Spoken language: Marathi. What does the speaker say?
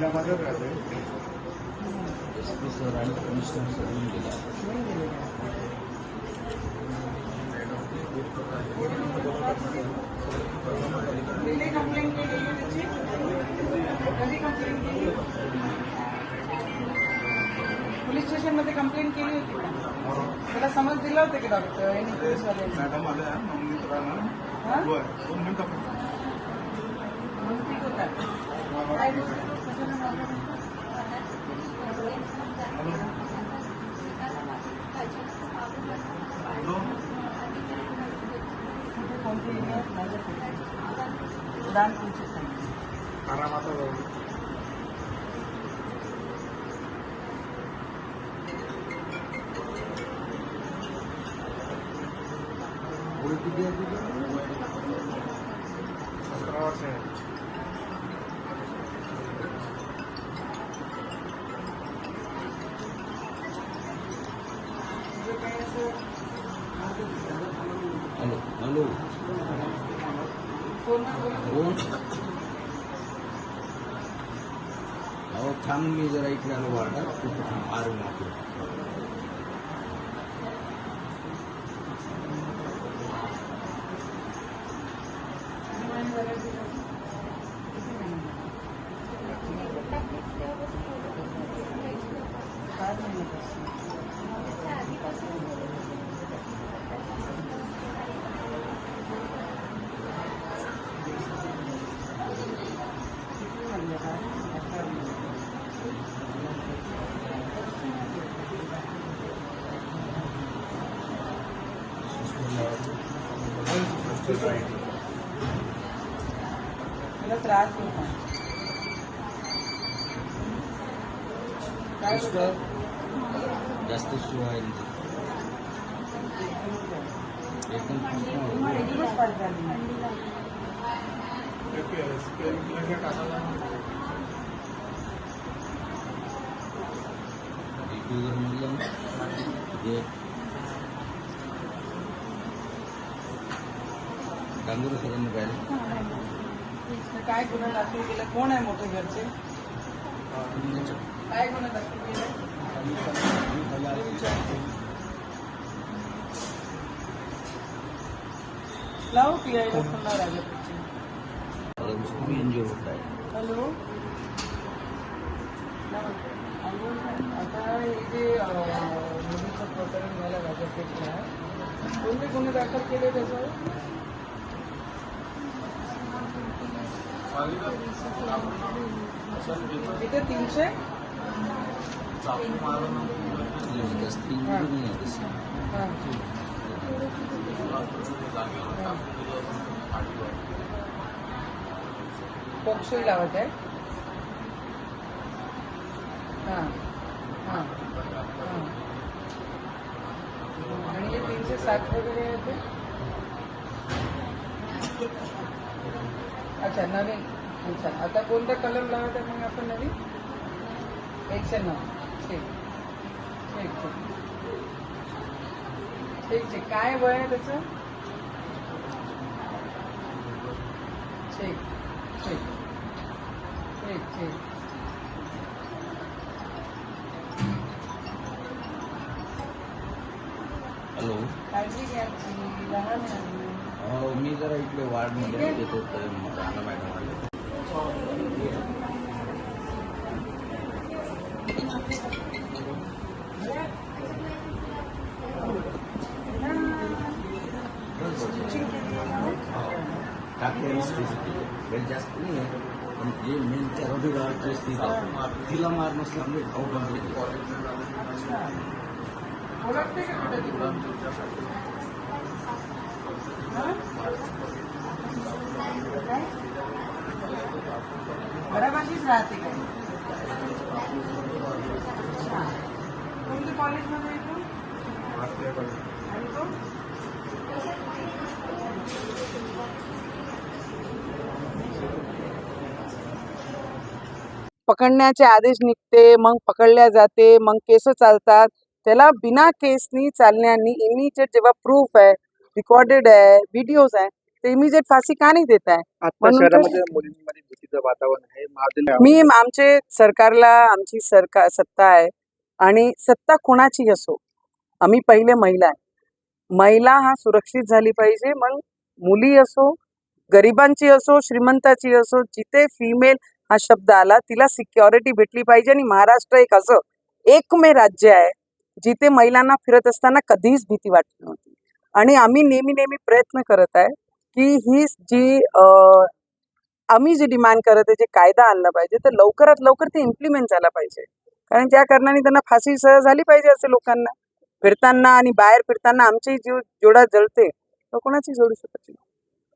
जिल्ह्यामध्येच राहते सर आणि कमिशनर सर येऊन गेला नाही गेलेले. पहिले कंप्लेंट त्याची कधी कंप्लेंट केली पोलीस स्टेशनमध्ये कंप्लेंट केली होती का त्याला समज दिलं होतं की डॉक्टर यांनी मॅडम आल्या हा? होय दोन मिनिटं. मग होता काय दुसरं? कशाला मागं? हॅलो कोणती area? माझ्याकडे. दान तुमची सांगितली. आरामाता जाऊ वय तुला त्रास होता काय होतं? जास्त शिवाय एकदम तुम्हाला एकदमच पाच झाली. युट्यूबवर म्हणलं जे डांगोर सरांनी पाहिलं काय गुन्हा दाखल केला? कोण आहे मोठे घरचे? काय गुन्हा दाखल केला? लाव पी आय ला फोन लाव राजापूरचे आता उसको भी एनजीओ होता है हॅलो? आता हे जे मुलीचं प्रकरण झालं राजापेठला कोणते गुन्हे दाखल केले त्याच्यावर? इथे तीनशे जास्त इंजुरी नाही आहे तशी हां पोक्सोही लावत आहे हां हां हां आणि हे तीनशे सात वगैरे आहे ते अच्छा नवीन. अच्छा आता कोणता कलर आहे मग आपण नवीन? एकशे नऊ. ठीक. ठीक ठीक. ठीक ठीक. काय वय आहे त्याचं? ठीक ठीक. ठीक ठीक. हॅलो काळजी घ्यायची लहान मी जरा इकडे वार्डमध्ये येतो तर राणा मॅडम आले वेळ जास्त नाही आहे पण जे मेन त्या गावाची स्थिती तिला मार नसल्यामुळे भाऊ बंद ओळखते राहते काय? कोणत्या कॉलेजमध्ये येतो आणि तो? पकडण्याचे आदेश निघते मग पकडल्या जाते मग केस चालतात. त्याला बिना केसनी चालण्यानी इमिजिएट जेव्हा प्रूफ आहे रेकॉर्डेड आहे व्हिडिओज आहे ते इमिजिएट फाशी का नाही देत आहे मी आमचे सरकारला आमची सरकार सत्ता आहे आणि सत्ता कोणाची असो? आम्ही पहिले महिला आहे. महिला हा सुरक्षित झाली पाहिजे मग मुली असो गरिबांची असो श्रीमंताची असो जिथे फिमेल हा शब्द आला तिला सिक्युरिटी भेटली पाहिजे आणि महाराष्ट्र एक असं एकमेव राज्य आहे जिथे महिलांना फिरत असताना कधीच भीती वाटत नव्हती. आणि आम्ही नेहमी नेहमी प्रयत्न करत आहे की ही जी आम्ही जे डिमांड करत आहे जे कायदा आणला पाहिजे तर लवकरात लवकर ते इम्प्लिमेंट झाला पाहिजे. कारण ज्या कारणाने त्यांना फाशी सहज झाली पाहिजे असे लोकांना. फिरताना आणि बाहेर फिरताना आमची जीव जोडा जळते तो कोणाची जोडू शकत नाही.